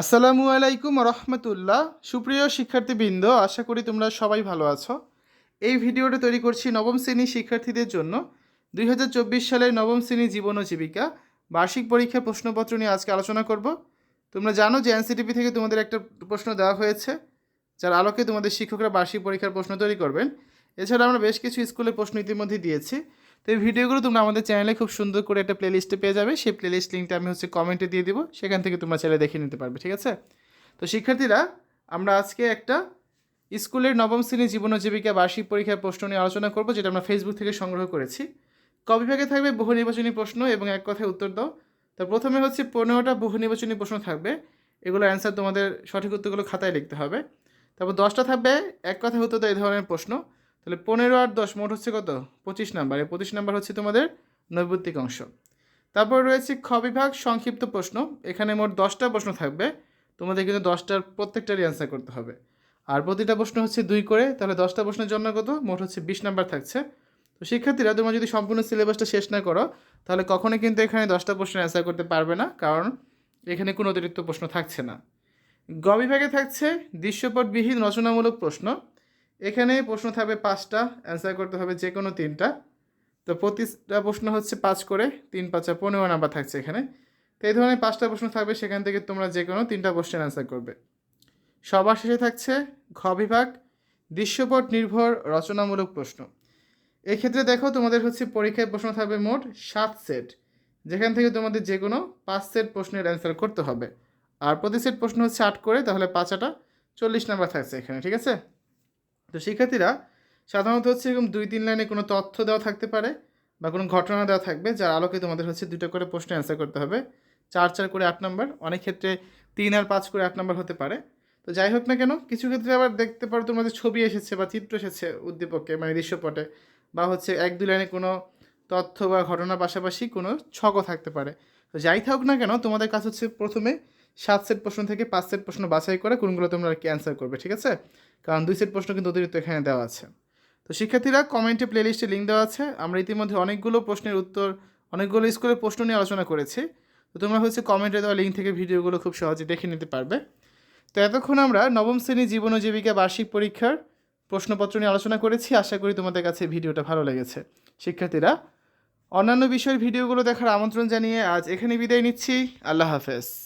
আসসালামু আলাইকুম রহমতুল্লাহ। সুপ্রিয় শিক্ষার্থীবৃন্দ, আশা করি তোমরা সবাই ভালো আছো। এই ভিডিওটা তৈরি করছি নবম শ্রেণির শিক্ষার্থীদের জন্য। দুই হাজার চব্বিশ সালের নবম শ্রেণি জীবন ও জীবিকা। বার্ষিক পরীক্ষার প্রশ্নপত্র নিয়ে আজকে আলোচনা করব। তোমরা জানো যে এনসিটিপি থেকে তোমাদের একটা প্রশ্ন দেওয়া হয়েছে, যার আলোকে তোমাদের শিক্ষকরা বার্ষিক পরীক্ষার প্রশ্ন তৈরি করবেন। এছাড়া আমরা বেশ কিছু স্কুলের প্রশ্ন ইতিমধ্যে দিয়েছি। তো এই ভিডিওগুলো তোমরা আমাদের চ্যানেলে খুব সুন্দর করে একটা প্লেলিস্টে পেয়ে যাবে। সেই প্লেলিস্ট লিঙ্কটা আমি হচ্ছে কমেন্টে দিয়ে দিব। সেখান থেকে তোমরা চ্যানেলে দেখে নিতে পারবে, ঠিক আছে? তো শিক্ষার্থীরা, আমরা আজকে একটা স্কুলের নবম শ্রেণি জীবন জীবিকা বার্ষিক পরীক্ষার প্রশ্ন নিয়ে আলোচনা করব, যেটা আমরা ফেসবুক থেকে সংগ্রহ করেছি। কবিভাগে থাকবে বহু নির্বাচনী প্রশ্ন এবং এক কথায় উত্তর দাও। তো প্রথমে হচ্ছে পনেরোটা বহু নির্বাচনী প্রশ্ন থাকবে। এগুলো অ্যান্সার তোমাদের সঠিক উত্তরগুলো খাতায় লিখতে হবে। তারপর দশটা থাকবে এক কথায় উত্তর দাও এই ধরনের প্রশ্ন। তাহলে পনেরো আর দশ মোট হচ্ছে কত? পঁচিশ নাম্বার। এই পঁচিশ নাম্বার হচ্ছে তোমাদের নৈবত্তিক অংশ। তারপর রয়েছে খ বিভাগ, সংক্ষিপ্ত প্রশ্ন। এখানে মোট দশটা প্রশ্ন থাকবে। তোমাদের কিন্তু দশটার প্রত্যেকটারই অ্যান্সার করতে হবে। আর প্রতিটা প্রশ্ন হচ্ছে দুই করে। তাহলে দশটা প্রশ্নের জন্য কত? মোট হচ্ছে বিশ নাম্বার থাকছে। তো শিক্ষার্থীরা, তোমরা যদি সম্পূর্ণ সিলেবাসটা শেষ না করো, তাহলে কখনোই কিন্তু এখানে দশটা প্রশ্নের অ্যান্সার করতে পারবে না, কারণ এখানে কোনো অতিরিক্ত প্রশ্ন থাকছে না। গ বিভাগে থাকছে দৃশ্যপটবিহীন রচনামূলক প্রশ্ন। এখানে প্রশ্ন থাকবে পাঁচটা অ্যান্সার করতে হবে যে কোনো তিনটা। তো প্রতিটা প্রশ্ন হচ্ছে পাঁচ করে, তিন, পাঁচা পনেরো নাম্বার থাকছে এখানে। তো এই ধরনের পাঁচটা প্রশ্ন থাকবে, সেখান থেকে তোমরা যে কোনো তিনটা প্রশ্নের অ্যান্সার করবে। সবার শেষে থাকছে ঘ বিভাগ, দৃশ্যপট নির্ভর, রচনামূলক প্রশ্ন। এক্ষেত্রে দেখো তোমাদের হচ্ছে পরীক্ষায় প্রশ্ন থাকবে মোট সাত সেট যেখান থেকে তোমাদের যে কোনো পাঁচ সেট প্রশ্নের অ্যান্সার করতে হবে। আর প্রতি সেট প্রশ্ন হচ্ছে আট করে, তাহলে পাঁচাটা চল্লিশ নাম্বার থাকছে এখানে, ঠিক আছে? তো শিক্ষার্থীরা সাধারণত হচ্ছে এরকম দুই, তিন লাইনে কোনো তথ্য দেওয়া থাকতে পারে বা কোনো ঘটনা দেওয়া থাকবে, যার আলোকে তোমাদের হচ্ছে দুটো করে প্রশ্ন অ্যান্সার করতে হবে। চার চার করে আট নম্বর অনেক ক্ষেত্রে তিন আর পাঁচ করে আট নম্বর হতে পারে। তো যাই হোক না কেন, কিছু ক্ষেত্রে আবার দেখতে পারো তোমাদের ছবি এসেছে বা চিত্র এসেছে উদ্দীপকে মানে দৃশ্যপটে, বা হচ্ছে এক, দুই লাইনে কোনো তথ্য বা ঘটনার পাশাপাশি কোনো ছকও থাকতে পারে। তো যাই থাকুক না কেন, তোমাদের কাছে হচ্ছে প্রথমে সাত সেট প্রশ্ন থেকে পাঁচ সেট প্রশ্ন বাছাই করে কোনগুলো তোমরা আর কি অ্যান্সার করবে, ঠিক আছে? কারণ দুই সেট প্রশ্ন কিন্তু অতিরিক্ত এখানে দেওয়া আছে। তো শিক্ষার্থীরা কমেন্টে প্লেলিস্টে লিঙ্ক দেওয়া আছে। আমরা ইতিমধ্যে অনেকগুলো প্রশ্নের উত্তর, অনেকগুলো স্কুলের প্রশ্ন নিয়ে আলোচনা করেছি। তো তোমরা হচ্ছে কমেন্টে দেওয়া লিঙ্ক থেকে ভিডিওগুলো খুব সহজে দেখে নিতে পারবে। তো এতক্ষণ আমরা নবম শ্রেণি জীবন ও জীবিকা বার্ষিক পরীক্ষার প্রশ্নপত্র নিয়ে আলোচনা করেছি। আশা করি তোমাদের কাছে ভিডিওটা ভালো লেগেছে। শিক্ষার্থীরা, অন্যান্য বিষয়ের ভিডিওগুলো দেখার আমন্ত্রণ জানিয়ে আজ এখানে বিদায় নিচ্ছি। আল্লাহ হাফেজ।